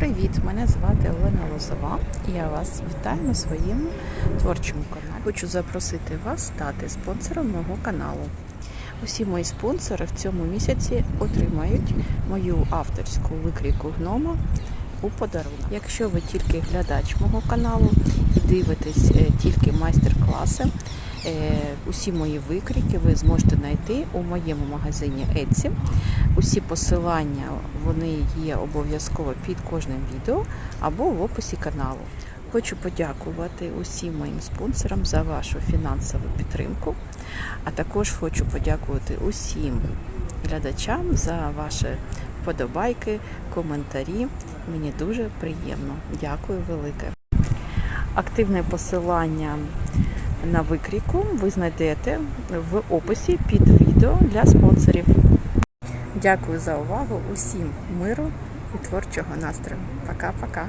Привіт! Мене звати Олена Лозова. Я вас вітаю на своєму творчому каналі. Хочу запросити вас стати спонсором мого каналу. Усі мої спонсори в цьому місяці отримають мою авторську викрійку гнома у подарунок. Якщо ви тільки глядач мого каналу і дивитесь е, тільки майстер-класи, е, усі мої викрійки ви зможете знайти у моєму магазині Etsy. Усі посилання вони є обов'язково під кожним відео або в описі каналу. Хочу подякувати усім моїм спонсорам за вашу фінансову підтримку, а також хочу подякувати усім глядачам за ваші вподобайки, коментарі. Мені дуже приємно. Дякую велике. Активне посилання на викрійку ви знайдете в описі під відео для спонсорів. Дякую за увагу усім миру і творчого настрою. Пока-пока.